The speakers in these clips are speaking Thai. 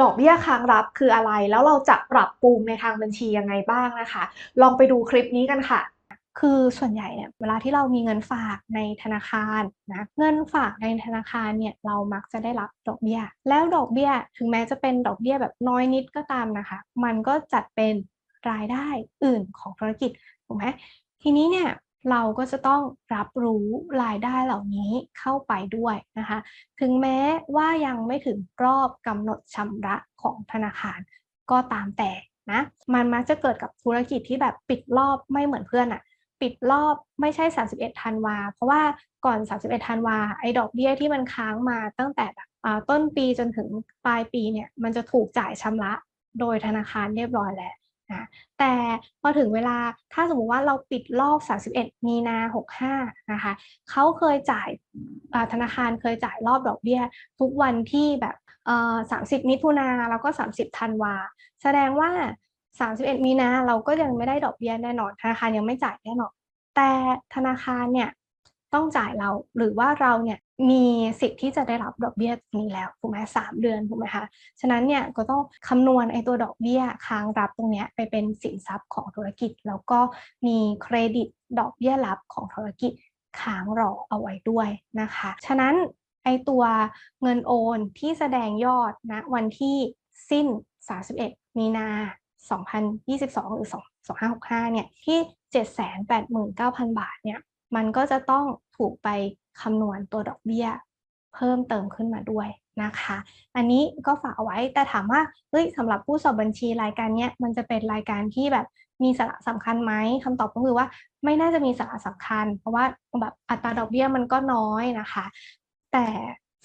ดอกเบี้ยค้างรับคืออะไร แล้วเราจะปรับปรุงในทางบัญชียังไงบ้างนะคะ ลองไปดูคลิปนี้กันค่ะ คือส่วนใหญ่เนี่ยเวลาที่เรามีเงินฝากในธนาคารนะเงินฝากในธนาคารเนี่ยเรามักจะได้รับดอกเบี้ย แล้วดอกเบี้ยถึงแม้จะเป็นดอกเบี้ยแบบน้อยนิดก็ตามนะคะ มันก็จัดเป็นรายได้อื่นของธุรกิจถูกไหมทีนี้เนี่ย เราก็จะต้องรับรู้รายได้เหล่านี้เข้าไปด้วยนะคะ ถึงแม้ว่ายังไม่ถึงรอบกำหนดชำระของธนาคารก็ตามแต่นะ มันมักจะเกิดกับธุรกิจที่แบบปิดรอบไม่เหมือนเพื่อนอะปิดรอบไม่ใช่ 31ธันวา เพราะว่าก่อน 31ธันวา ไอ้ดอกเบี้ยที่มันค้างมาตั้งแต่แบบต้นปีจนถึงปลายปีเนี่ย มันจะถูกจ่ายชำระโดยธนาคารเรียบร้อยแล้ว นะแต่พอถึงเวลาถ้าสมมติว่าเราปิดรอบ 31 มีนา65 นะคะเขาเคยจ่ายธนาคารเคยจ่ายรอบดอกเบี้ย ทุกวันที่แบบเอ่อ30มิถุนาแล้วก็ 30ธันวา แสดงว่า 31 มีนาเราก็ยังไม่ได้ดอกเบี้ยแน่นอนธนาคารยังไม่จ่ายแน่นอน แต่ธนาคารเนี่ยต้องจ่ายเราหรือว่าเราเนี่ย มีสิทธิ์ที่จะได้รับดอกเบี้ยนี้แล้วถูกไหมสามเดือนถูกไหมคะฉะนั้นเนี่ยก็ต้องคำนวณไอ้ตัวดอกเบี้ยค้างรับตรงนี้ไปเป็นสินทรัพย์ของธุรกิจ แล้วก็มีเครดิตดอกเบี้ยรับของธุรกิจค้างรอเอาไว้ด้วยนะคะ ฉะนั้นไอตัวเงินโอนที่แสดงยอดนะวันที่สิ้น 31 มีนา 2022 หรือ 2565 เนี่ยที่ 789,000 บาทเนี่ย มันก็จะต้องถูกไปคำนวณตัวดอกเบี้ย เพิ่มเติมขึ้นมาด้วยนะคะ อันนี้ก็ฝากเอาไว้แต่ถามว่าเฮ้ยสำหรับผู้สอบบัญชีรายการเนี้ยมันจะเป็นรายการที่แบบมีสาระสำคัญไหมคำตอบก็คือว่าไม่น่าจะมีสาระสำคัญ เพราะว่าแบบอัตราดอกเบี้ยมันก็น้อยนะคะ แต่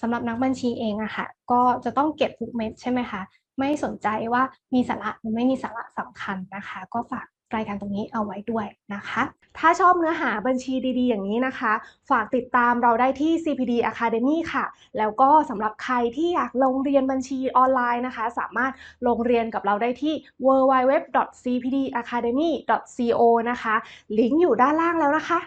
สำหรับนักบัญชีเองอะค่ะ ก็จะต้องเก็บทุกเม็ดใช่ไหมคะไม่สนใจว่ามีสาระหรือไม่มีสาระสำคัญนะคะ ก็ฝาก รายการตรงนี้เอาไว้ด้วยนะคะ ถ้าชอบเนื้อหาบัญชีดีๆ อย่างนี้นะคะ ฝากติดตามเราได้ที่ CPD Academy ค่ะ แล้วก็สำหรับใครที่อยากลงเรียนบัญชีออนไลน์นะคะ สามารถลงเรียนกับเราได้ที่ www.cpdacademy.co นะคะ ลิงก์อยู่ด้านล่างแล้วนะคะ